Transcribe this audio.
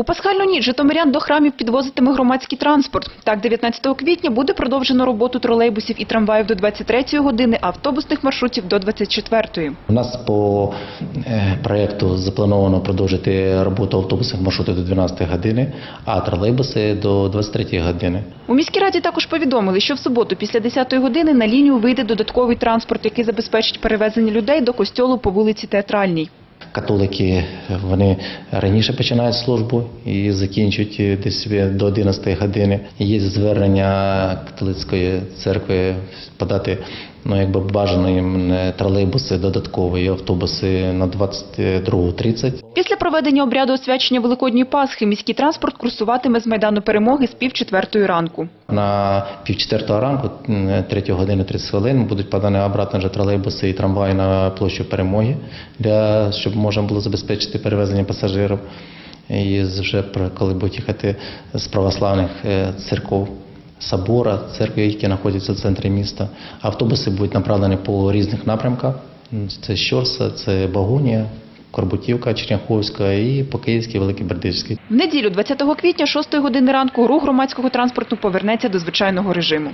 У пасхальну ніч житомирян до храмів підвозитиме громадський транспорт. Так, 19 квітня буде продовжено роботу тролейбусів і трамваїв до 23 години, а автобусних маршрутів до 24. У нас по е, проекту заплановано продовжити роботу автобусних маршрутів до 12 години, а тролейбуси до 23 години. У міській раді також повідомили, що в суботу після 10 години на лінію вийде додатковий транспорт, який забезпечить перевезення людей до костьолу по вулиці Театральній. Католики вони раніше починають службу і закінчують десь до 11 години. Є звернення католицької церкви подати ну якби бажано їм е, тролейбуси додаткові автобуси на 22.30. Після проведення обряду освячення Великодньої Пасхи міський транспорт курсуватиме з Майдану Перемоги з пів четвертої ранку. На півчетвертого ранку, 3 години 30 хвилин, будуть подані обратно вже тролейбуси і трамваї на площу перемоги, для щоб можна було забезпечити перевезення пасажирів. І вже коли будуть їхати з православних е, церков, собора, церкви, які знаходяться в центрі міста. Автобуси будуть направлені по різних напрямках. Це Щорса, це Багунія, Корбутівка, Черняховська і по Київській, Великий Бердичський. В неділю 20 квітня 6 години ранку рух громадського транспорту повернеться до звичайного режиму.